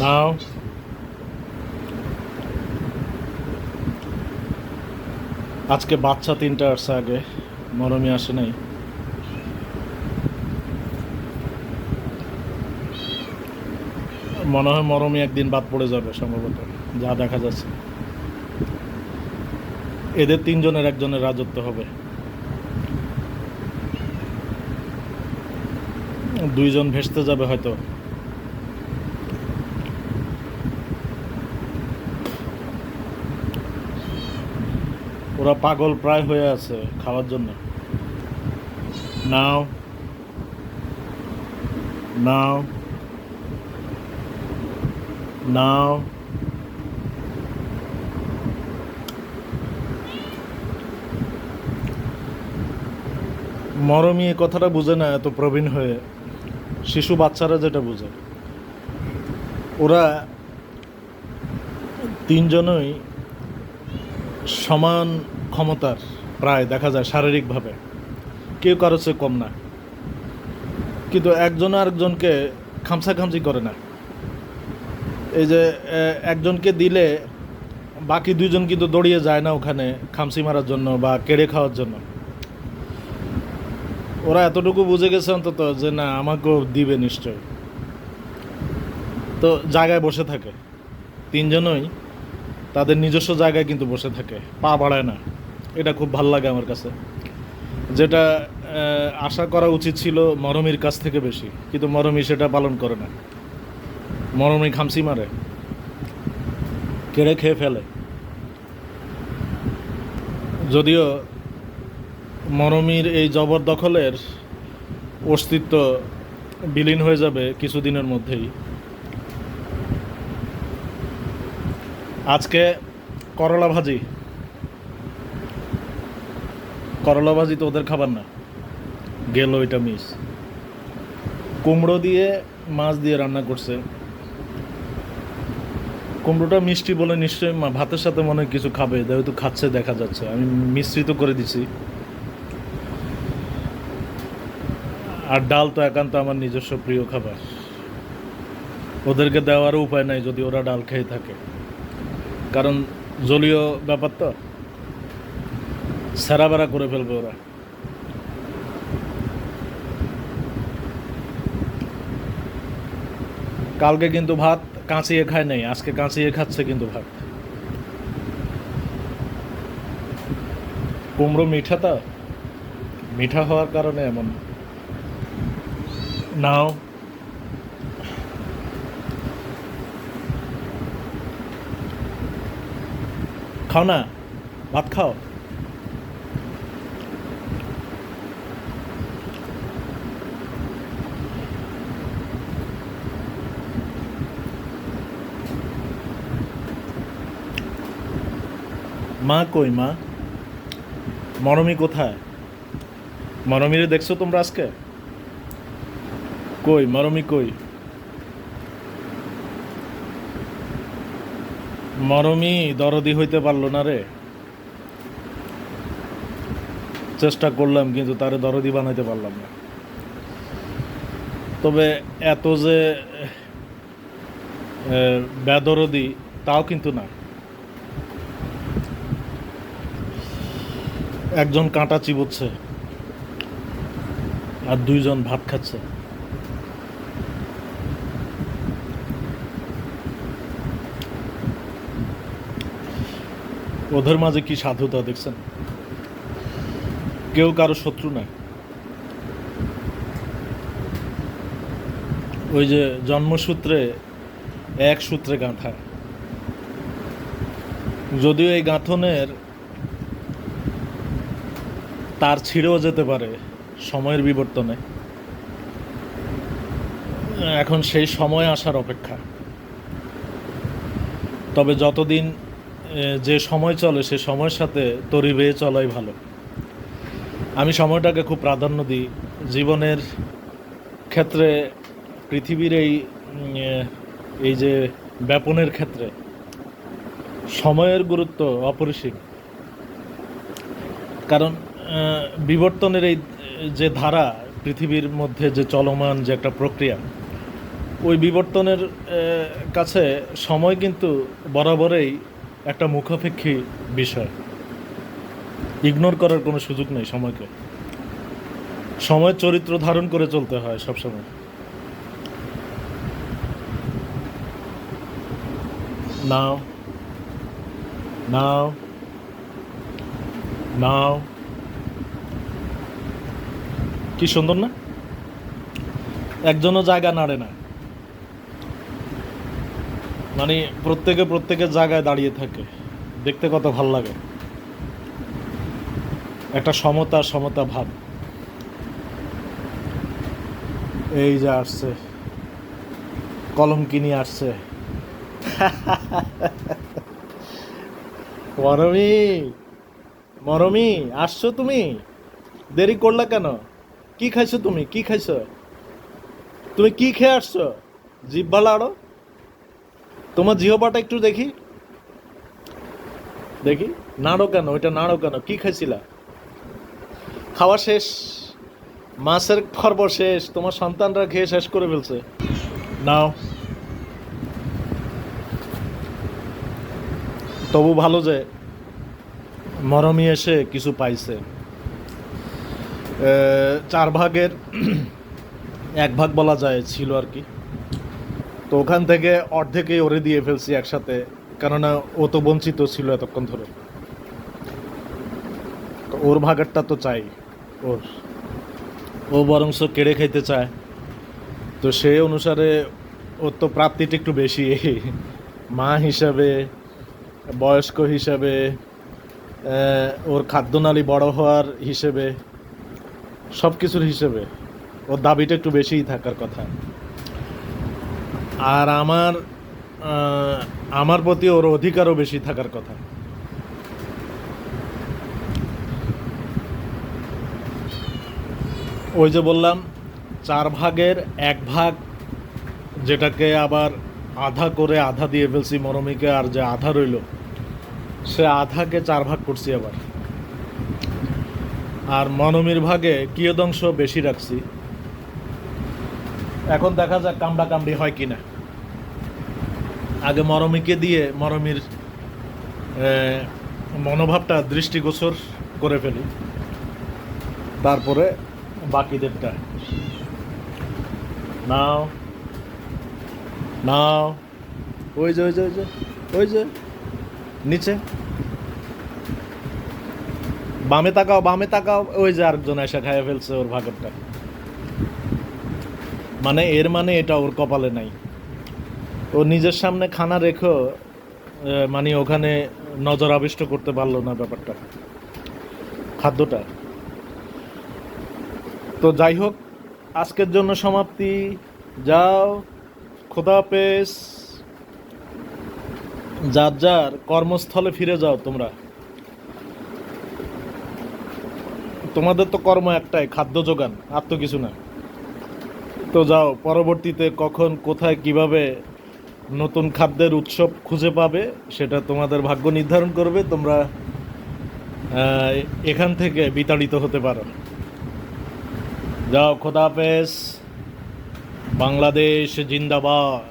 নাও আজকে বাচ্চা তিনটা আসছে আগে, মরমি আসে নাই। মনে হয় মরমি একদিন বাদ পড়ে যাবে সম্ভবত, যা দেখা যাচ্ছে। এদের তিনজনের একজনের রাজত্ব হবে। দুইজন ভেসতে যাবে হয়তো। ওরা পাগল প্রায় হয়ে আছে খাওয়ার জন্য। নাও। নাও। নাও। মরমি এ কথাটা বুঝে না, এত প্রবীণ হয়ে। শিশু বাচ্চারা যেটা বুঝে। ওরা তিনজনই সমান ক্ষমতার প্রায় দেখা যায় শারীরিকভাবে। কেউ কারও চেয়ে কম না। কিন্তু একজন আরেকজনকে খামসা খামসি করে না। এই যে একজনকে দিলে বাকি দুইজন কিন্তু দৌড়িয়ে যায় না ওখানে খামসি মারার জন্য বা কেড়ে খাওয়ার জন্য। ওরা এতটুকু বুঝে গেছে অন্তত যে, না, আমাকেও দিবে নিশ্চয় তো জায়গায় বসে থাকে। তিনজনই তাদের নিজস্ব জায়গায় কিন্তু বসে থাকে। পা বাড়ায় না। এটা খুব ভালো লাগে আমার কাছে। যেটা আশা করা উচিত ছিল মরমির কাছ থেকে বেশি, কিন্তু মরমি সেটা পালন করে না। মরমি খামসি মারে। কেড়ে খেয়ে ফেলে। যদিও মরমির এই জবরদখলের অস্তিত্ব বিলীন হয়ে যাবে কিছুদিনের মধ্যেই। আজকে করলা ভাজি। করলা ভাজি তো ওদের খাবার না। গেল এটা মিস কুমড়ো দিয়ে মাছ দিয়ে রান্না করছে। কুমড়োটা মিষ্টি বলে নিশ্চয়ই ভাতের সাথে মনে হয় কিছু খাবে, যেহেতু খাচ্ছে, দেখা যাচ্ছে। আমি মিশ্রিত করে দিছি। আর ডাল তো একান্ত আমার নিজস্ব প্রিয় খাবার। ওদেরকে দেওয়ারও উপায় নাই যদি ওরা ডাল খেয়ে থাকে। কারণ জলীয় ব্যাপার তো। সেরা বেড়া করে ফেলবে ওরা। কালকে কিন্তু ভাত কাঁচিয়ে খায় নাই, আজকে কাঁচিয়ে খাচ্ছে কিন্তু ভাত। কুমড়ো মিঠা তো? মিঠা হওয়ার কারণে এমন। নাও। খাও না? ভাত খাও? মা কই মা? মরমি কোথায়? মরমিরে দেখছ তোমরা আজকে? কই, মরমি কই? মরমি দরদি হইতে পারল না রে। চেষ্টা করলাম, কিন্তু তারে দরদি বানাইতে পারলাম না। তবে এত যে বেদরদি, তাও কিন্তু না। একজন কাঁটা চিবোচ্ছে আর দুইজন ভাত খাচ্ছে। ওদের মাঝে কি সাধুতা দেখছেন? কেউ কারও শত্রু না ওই যে জন্মসূত্রে এক সূত্রে গাঁথা যদিও এই গাঁথনের তার ছিঁড়েও যেতে পারে সময়ের বিবর্তনে। এখন সেই সময় আসার অপেক্ষা। তবে যতদিন যে সময় চলে, সে সময়ের সাথে তরি বেয়ে চলাই ভালো। আমি সময়টাকে খুব প্রাধান্য দিই। জীবনের ক্ষেত্রে, পৃথিবীর এই এই যে ব্যাপনের ক্ষেত্রে, সময়ের গুরুত্ব অপরিসীম। কারণ বিবর্তনের এই যে ধারা, পৃথিবীর মধ্যে যে চলমান যে একটা প্রক্রিয়া, ওই বিবর্তনের কাছে সময় কিন্তু বরাবরই একটা মুখাপেক্ষী বিষয়। ইগনোর করার কোনো সুযোগ নেই সময়কে। সময় চরিত্র ধারণ করে চলতে হয় সবসময়। নাও নাও নাও কি সুন্দর না? একজনও জায়গা নাড়ে না। মানে প্রত্যেকে প্রত্যেকের জায়গায় দাঁড়িয়ে থাকে। দেখতে কত ভালো লাগে। একটা সমতা সমতা ভাব। এই যে আসছে। কলম কিনে আসছে। মরমি মরমি, আসছো তুমি? দেরি করলা কেন? কি খাইছো তুমি? কি খাইছো? তুমি কি খেয়ে আসছো? জিব্বা লাড়ো তোমার জিহবাটা একটু দেখি। দেখি। নাড়ো কেন ওইটা নাড়ো কেন কি খাইছিলা? খাওয়া শেষ। মাছের খর্ব শেষ। তোমার সন্তানরা খেয়ে শেষ করে ফেলছে। নাও। তবু ভালো যে মরমি এসে কিছু পাইছে। চার ভাগের এক ভাগ বলা যায় ছিল আর কি। তো ওখান থেকে অর্ধেকেই ওরে দিয়ে ফেলছি একসাথে, কেননা ও তো বঞ্চিত ছিল এতক্ষণ ধরে। ওর ভাগেরটা তো চাই ওর। ও বরংস কেড়ে খাইতে চায়। তো সে অনুসারে ওর তো প্রাপ্তিটা একটু বেশি। মা হিসাবে, বয়স্ক হিসাবে ওর খাদ্যনালী বড় হওয়ার হিসেবে সব কিছুর হিসেবে। ওর দাবিটা একটু বেশিই থাকার কথা। আর আমার আমার প্রতি ওর অধিকারও বেশি থাকার কথা। ওই যে বললাম, চার ভাগের এক ভাগ যেটাকে আবার আধা করে আধা দিয়ে ফেলছি মরমিকে, আর যে আধা রইল, সে আধাকে চার ভাগ করছি আবার। আর মনমির ভাগে কিয়দংশ বেশি রাখছি। এখন দেখা যাক কামড়া কামড়ি হয় কিনা। আগে মরমিকে দিয়ে মরমির মনোভাবটা, দৃষ্টিগোচর করে ফেলি। তারপরে বাকিদেরটা নাও। নাও। ওই যে ওই যে ওই যে ওই যে, নিচে। বামে তাকাও বামে তাকাও, ওই যে আরেকজন এসে খাইয়ে ফেলছে ওর ভাগরটা। মানে এর মানে এটা ওর কপালে নাই। ও নিজের সামনে খানা রেখো মানে ওখানে নজর আবিষ্ট করতে পারল না ব্যাপারটা। খাদ্যটা। তো যাই হোক, আজকের জন্য সমাপ্তি। যাও, খোদা হাফেজ। যার যার কর্মস্থলে ফিরে যাও তোমরা। তোমাদের তো কর্ম একটাই, খাদ্য যোগান, আর তো কিছু না। তো যাও, পরবর্তীতে কখন, কোথায়, কীভাবে নতুন খাদ্যের উৎসব খুঁজে পাবে, সেটা তোমাদের ভাগ্য নির্ধারণ করবে, তোমরা এখান থেকে বিতাড়িত হতে পারো। যাও, খোদা হাফেজ, বাংলাদেশ জিন্দাবাদ।